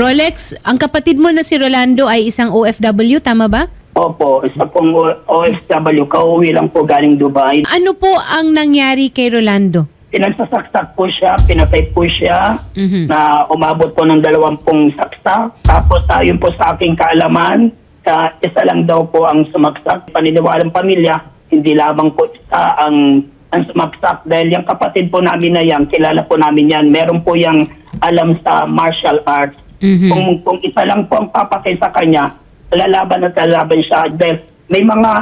Rolex, ang kapatid mo na si Rolando ay isang OFW, tama ba? Opo, isa pong O- OFW, kauwi lang po galing Dubai. Ano po ang nangyari kay Rolando? Pinagsasaksak po siya, pinatay po siya, Mhm. na umabot po ng dalawampung saksak. Tapos ayon po sa aking kaalaman, sa isa lang daw po ang sumaksak. Paniniwalang pamilya, hindi lamang po isa ang ang sumaksak dahil yung kapatid po namin na yan, kilala po namin yan, meron po yung alam sa martial arts. Mhm. Kung, kung isa lang po ang papatay sa kanya, lalaban at lalaban siya dahil may mga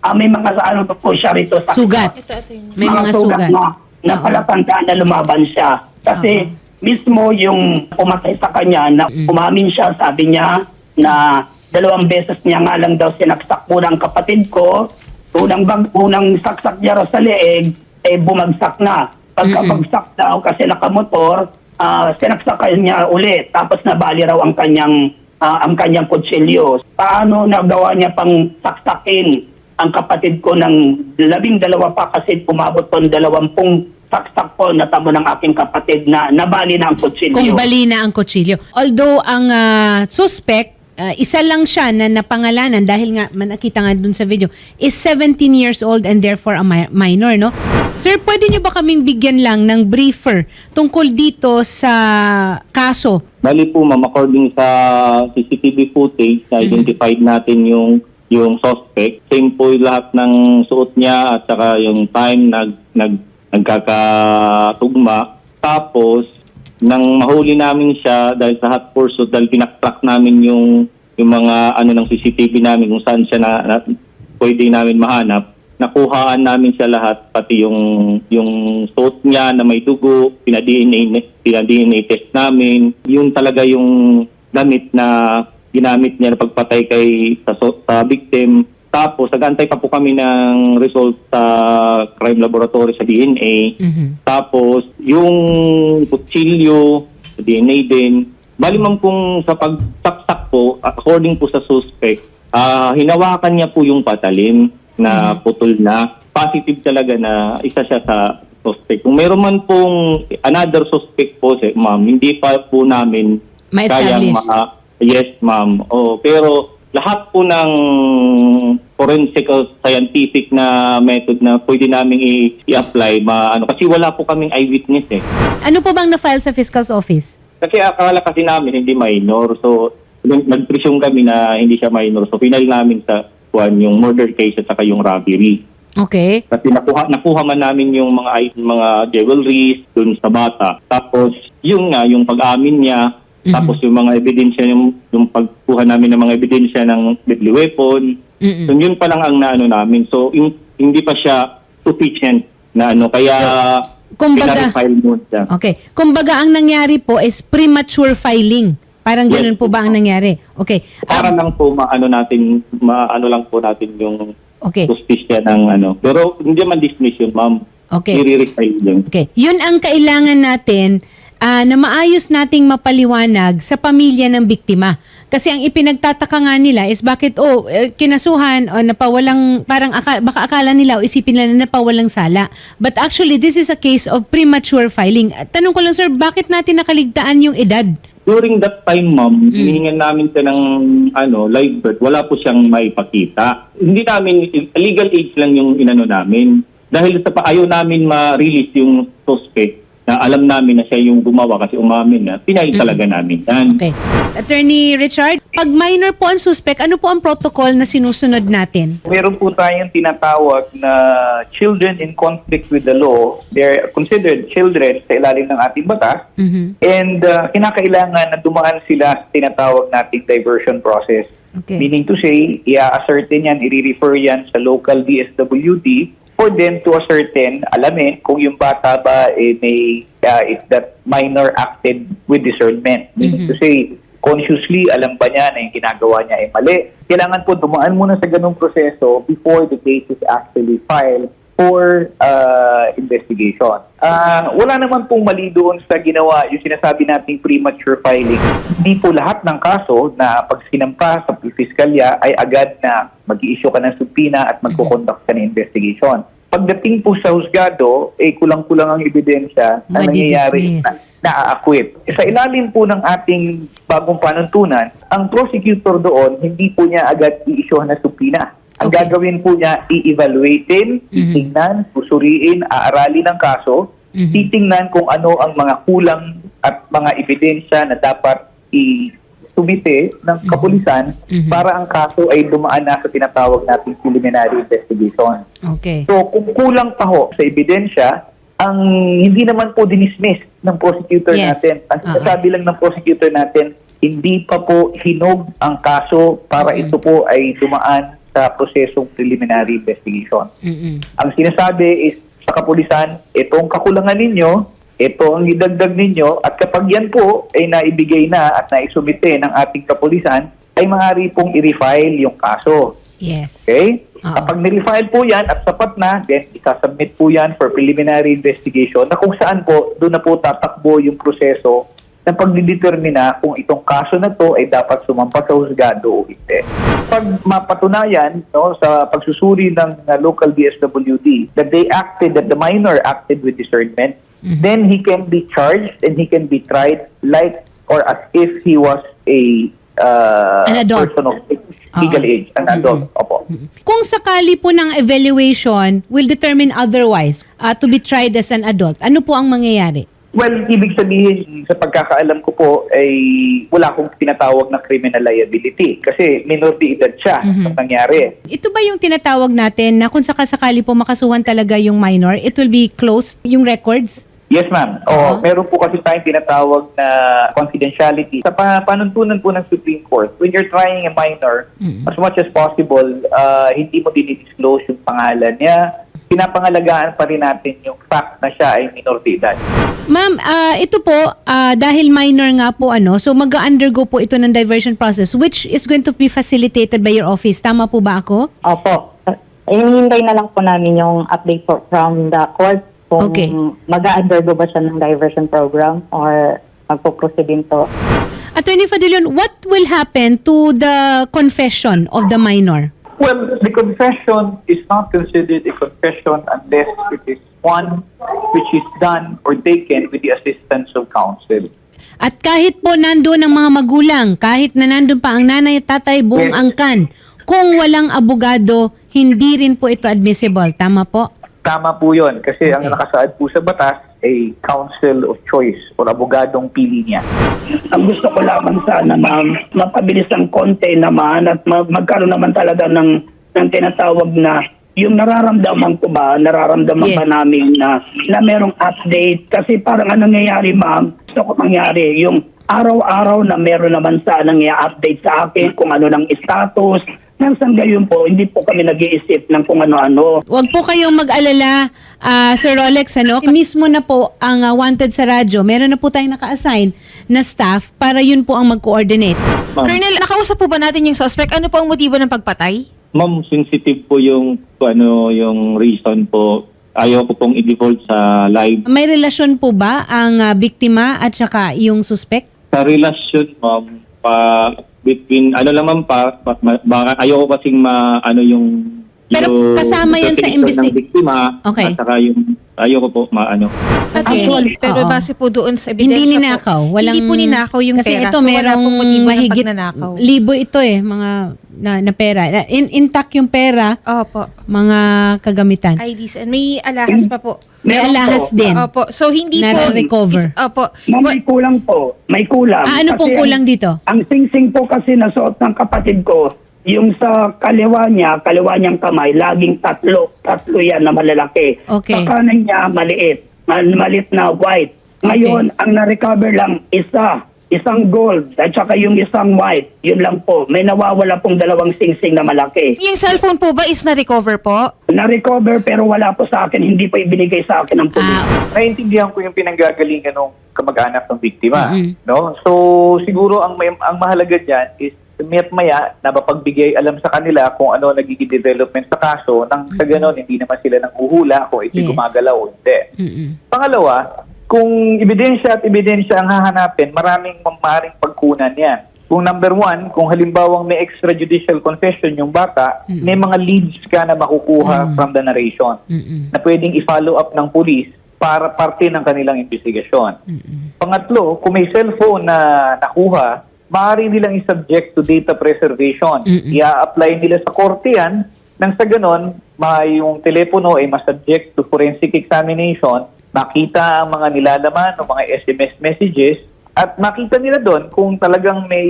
ah, may mga ano po siya rito sa Sugat. May mga sugat. na, na Oo. palatandaan na lumaban siya. Kasi mismo yung pumatay sa kanya, na Mm. umamin siya, sabi niya na dalawang beses niya nga lang daw sinaksak po ng kapatid ko. Unang, bag, unang saksak niya raw sa leeg, eh bumagsak na. Pagkabagsak daw kasi nakamotor, ah sinaksak niya ulit. Tapos nabali raw ang kanyang ah, ang kanyang kutsilyo. Paano nagawa niya pang saksakin ang kapatid ko ng labing dalawa pa kasi umabot po ng dalawampung saksak po na tamo ng aking kapatid na nabali na ang kutsilyo. Kung bali na ang kutsilyo. Although ang ah, suspect, ah, isa lang siya na napangalanan dahil nga nakita nga dun sa video, is 17 years old and therefore a mi- minor, no? Sir, pwede niyo ba kaming bigyan lang ng briefer tungkol dito sa kaso? Bali po ma'am, according sa CCTV footage, na-identified natin yung yung suspect. Same po yung lahat ng suot niya at saka yung time nag, nag, nagkakatugma. Tapos, nang mahuli namin siya dahil sa hot pursuit, dahil pinaktrack namin yung yung mga ano ng CCTV namin kung saan siya na, na pwede namin mahanap nakuhaan namin siya lahat pati yung yung suot niya na may dugo pina-DNA pina-DNA test namin. Yung talaga yung damit na ginamit niya na pagpatay kay sa, sa victim. Tapos nagantay pa po kami ng result sa crime laboratory sa DNA Mhm. tapos yung kutsilyo sa DNA din. Bali man kung sa pagsaksak po according po sa suspect ah hinawakan niya po yung patalim na putol na. Positive talaga na isa siya sa suspect. Kung meron man pong another suspect po, si ma'am, hindi pa po namin Ma-establish. kayang ma- yes, ma'am. Oh, pero lahat po ng forensic or scientific na method na pwede namin i- i-apply, ma- ano, kasi wala po kaming eyewitness eh. Ano po bang na-file sa fiscal's office? Kasi akala kasi namin hindi minor. So, nag- nag-presume kami na hindi siya minor. So, final namin sa kuan yung murder case at saka yung robbery. Okay. Kasi nakuha, nakuha man namin yung mga mga jewelries dun sa bata. Tapos, yung nga, yung pag-amin niya, Mhm. tapos yung mga ebidensya, yung, yung pagkuha namin ng mga ebidensya ng deadly weapon, Mm-mm. so yun pa lang ang naano namin. So, yung- hindi pa siya sufficient na ano. Kaya, kumbaga- pinarefile mo siya. Okay. Kumbaga ang nangyari po is premature filing. Parang Yes. ganun po ba ang nangyari? Okay. Para lang po maano natin, maano lang po natin yung Okay. justisya ng ano. Pero hindi man dismiss yun, ma'am. Okay. I-refile yun. Okay. Yun ang kailangan natin ah, na maayos nating mapaliwanag sa pamilya ng biktima. Kasi ang ipinagtataka nga nila is bakit, oh, eh, kinasuhan o napawalang, parang aka, baka akala nila o isipin nila na napawalang sala. But actually, this is a case of premature filing. At Tanong ko lang, sir, bakit natin nakaligtaan yung edad? During that time, ma'am, hinihingan namin siya ng ano, live birth. Wala po siyang maipakita. Hindi namin, legal age lang yung inano namin. Dahil sa pa, ayaw namin ma-release yung suspect na alam namin na siya yung gumawa kasi umamin na, pinay talaga namin yan. Okay. Attorney Richard, pag minor po ang suspect, ano po ang protocol na sinusunod natin? Meron po tayong tinatawag na children in conflict with the law. They're considered children sa ilalim ng ating batas. Mhm. And uh, kinakailangan na dumaan sila sa tinatawag nating diversion process. Okay. Meaning to say, i-ascertain yan, i-refer yan sa local DSWD for them to ascertain, alamin kung yung bata ba eh, may, uh, if that minor acted with discernment. Meaning to say, consciously, alam ba niya na yung ginagawa niya ay mali. Kailangan po dumaan muna sa ganung proseso before the case is actually filed for uh, investigation. Ah, wala naman pong mali doon sa ginawa, yung sinasabi nating premature filing. Hindi po lahat ng kaso na pag sinampa sa fiskalya ay agad na mag issue ka ng subpoena at magkukonduct ka ng investigation. pagdating po sa husgado, eh kulang-kulang ang ebidensya na nangyayari na, na-acquit. Sa ilalim po ng ating bagong panuntunan, ang prosecutor doon, hindi po niya agad i-issue na supina. Ang Okay. gagawin po niya, i-evaluatein, Mhm. titingnan, susuriin, aaralin ang kaso, Mhm. titingnan kung ano ang mga kulang at mga ebidensya na dapat i-subite ng kapulisan Mhm. para ang kaso ay dumaan na sa tinatawag nating preliminary investigation. Okay. So kung kulang pa ho sa ebidensya, ang hindi naman po dinismiss ng prosecutor Yes. natin. Ang Oo. sinasabi lang ng prosecutor natin, hindi pa po hinog ang kaso para Mhm. ito po ay dumaan sa prosesong preliminary investigation. Mm-mm. Ang sinasabi is sa kapulisan, itong kakulangan ninyo, ito ang idagdag ninyo at kapag yan po ay naibigay na at naisumite ng ating kapulisan, ay maaari pong i-refile yung kaso. Yes. Okay? Oo. Kapag nirefile po yan at sapat na, then isasubmit po yan for preliminary investigation na kung saan po, doon na po tatakbo yung proseso ng pagdidetermina kung itong kaso na to ay dapat sumampa sa husgado o hindi. Pag mapatunayan no, sa pagsusuri ng uh, local DSWD that they acted, that the minor acted with discernment, Mhm. then he can be charged and he can be tried like or as if he was a uh, An adult. person of legal Oo. age, an adult. Opo. Kung sakali po ng evaluation will determine otherwise uh, to be tried as an adult, ano po ang mangyayari? Well, ibig sabihin, sa pagkakaalam ko po, ay wala akong tinatawag na criminal liability kasi minor de edad siya Mhm. ang nangyari. Ito ba yung tinatawag natin na kung sakasakali po makasuhan talaga yung minor, it will be closed yung records? Yes, ma'am. Oo. Oo, meron po kasi tayong tinatawag na confidentiality. Sa pa- panuntunan po ng Supreme Court, when you're trying a minor, Mhm. as much as possible, ah, hindi mo dinidisclose yung pangalan niya. Pinapangalagaan pa rin natin yung fact na siya ay minor de edad. Ma'am, ah, ito po, ah, dahil minor nga po ano, so mag-undergo po ito ng diversion process which is going to be facilitated by your office. Tama po ba ako? Opo. Hinihintay na lang po namin yung update po from the court kung Okay. mag-undergo ba siya ng diversion program or magpo-proceed din to. Attorney Fadilion, what will happen to the confession of the minor? Well, the confession is not considered a confession unless it is one which is done or taken with the assistance of counsel. At kahit po nandun ang mga magulang, kahit na nandun pa ang nanay at tatay buong Yes. angkan, kung walang abogado, hindi rin po ito admissible. Tama po? Tama po yun kasi ang Okay. nakasaad po sa batas ay counsel of choice or abogadong pili niya. Ang gusto ko lamang sana, ma'am, mapabilis ang konti naman at mag- magkaroon naman talaga ng, ng tinatawag na yung nararamdaman ko ba, nararamdaman Yes. ba namin na, na merong update? Kasi parang anong nangyayari, ma'am, gusto ko mangyari, yung araw-araw na meron naman sana i-update sa akin kung ano ng status. Nang sa gayon po, hindi po kami nag-iisip ng kung ano-ano. Huwag po kayong mag-alala, ah, Sir Rolex, ano? Mismo na po ang ah, wanted sa radyo. Meron na po tayong naka-assign na staff para yun po ang mag-coordinate. Ma'am, Colonel, nakausap po ba natin yung suspect? Ano po ang motibo ng pagpatay? ma'am, sensitive po yung ano yung reason po. Ayaw ko pong i-default sa live. May relasyon po ba ang ah, biktima at saka yung suspect? Sa relasyon, ma'am, pa between ano lang ma'am pa, pa ma- baka ayaw ko kasing ma ano yung Pero yung kasama yan sa protection investi- ng biktima Okay. at saka yung ayaw ko po maano. Okay. Hindi, pero Oo. base po doon sa ebidensya Hindi ninakaw. po. Walang, hindi po ninakaw yung kasi pera. ito so, merong mahigit ng pagnanakaw. libo ito eh, mga na, na pera. In, intact yung pera, Opo. mga kagamitan. IDs. And may alahas pa po. May Meron alahas po. din. Opo. So, hindi po... Nare-recover. is- Opo. Ma'am, may kulang po. May kulang. Ah, ano Kasi pong ang- kulang dito? Ang sing-sing po kasi na suot ng kapatid ko, yung sa kaliwa niya, kaliwa niyang kamay, laging tatlo. Tatlo yan na malalaki. Okay. Sa kanan niya, maliit. Mal- Malit na white. Ngayon, ang na-recover lang, isa. Isang gold at saka yung isang white. Yun lang po. May nawawala pong dalawang sing-sing na malaki. Yung cellphone po ba is na-recover po? Na-recover pero wala po sa akin. Hindi pa ibinigay sa akin ng pulis. Ah, Naiintindihan ko yung pinanggagalingan ng kamag-anak ng biktima, Mhm. no? So siguro ang may, ang mahalaga diyan is mayat maya na mapagbigay alam sa kanila kung ano nagiging development sa kaso nang sa ganon hindi naman sila nang uhula kung ito Yes. gumagalaw o hindi. mm-mm. Pangalawa, kung ebidensya at ebidensya ang hahanapin, maraming maaaring pagkunan yan. kung number one, kung halimbawang may extrajudicial confession yung bata, may mga leads ka na makukuha from the narration Mm-mm. na pwedeng i-follow up ng police para parte ng kanilang investigasyon. Pangatlo, kung may cellphone na nakuha, maaari nilang i-subject to data preservation. Mm-mm. I-apply nila sa korte yan, nang sa ganon, yung telepono ay masubject to forensic examination, makita ang mga nilalaman o mga SMS messages, at makita nila doon kung talagang may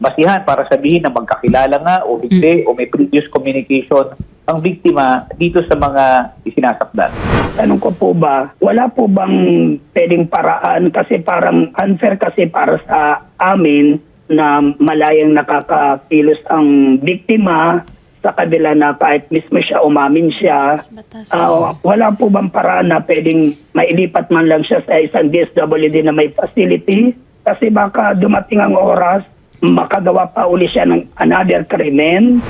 basihan para sabihin na magkakilala nga o hindi o may previous communication ang biktima dito sa mga isinasakdal. Tanong ko po ba, wala po bang pwedeng paraan kasi parang unfair kasi para sa amin na malayang nakakakilos ang biktima sa kabila na kahit mismo siya umamin siya, ah, wala po bang paraan na pwedeng mailipat man lang siya sa isang DSWD na may facility? Kasi baka dumating ang oras, makagawa pa uli siya ng another krimen.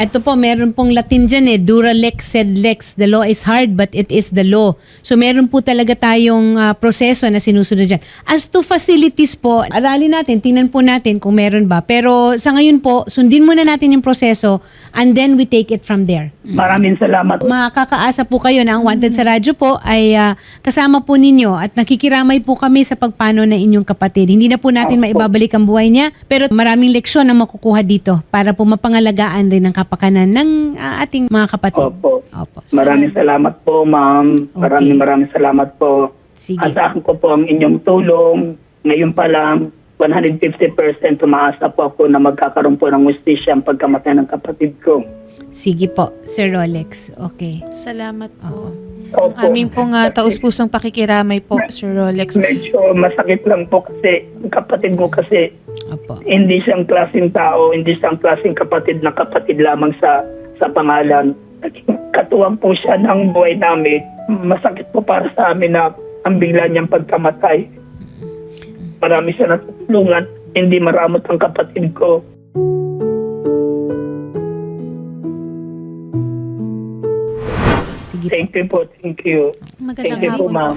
Ito po, meron pong Latin dyan eh, dura lex sed lex. The law is hard but it is the law. So meron po talaga tayong ah, proseso na sinusunod dyan. As to facilities po, aralin natin, tingnan po natin kung meron ba. Pero sa ngayon po, sundin muna natin yung proseso and then we take it from there. Maraming salamat. Makakaasa po kayo na ang Wanted sa Radyo po ay ah, kasama po ninyo at nakikiramay po kami sa pagpano ng inyong kapatid. Hindi na po natin maibabalik ang buhay niya pero maraming leksyon na makukuha dito para po mapangalagaan din ang kapakanan ng ah, ating mga kapatid. Opo. Opo. Maraming salamat po, ma'am. Maraming Okay. maraming salamat po. Sige. Asahan ko po ang inyong tulong. Ngayon pa lang, 150% tumaasa po ako na magkakaroon po ng justisya ang pagkamatay ng kapatid ko. Sige po, Sir Rolex. Okay. Salamat po. Opo. Ang aming pong uh, taus-pusong pakikiramay po, Sir Rolex. Medyo masakit lang po kasi kapatid mo kasi Opo. hindi siyang klaseng tao, hindi siyang klaseng kapatid na kapatid lamang sa sa pangalan. Katuwang po siya ng buhay namin. Masakit po para sa amin na ang bigla niyang pagkamatay. Marami siya natutulungan. Hindi maramot ang kapatid ko. Sige. Thank you po. Thank you. Magandang Thank you po. ma'am.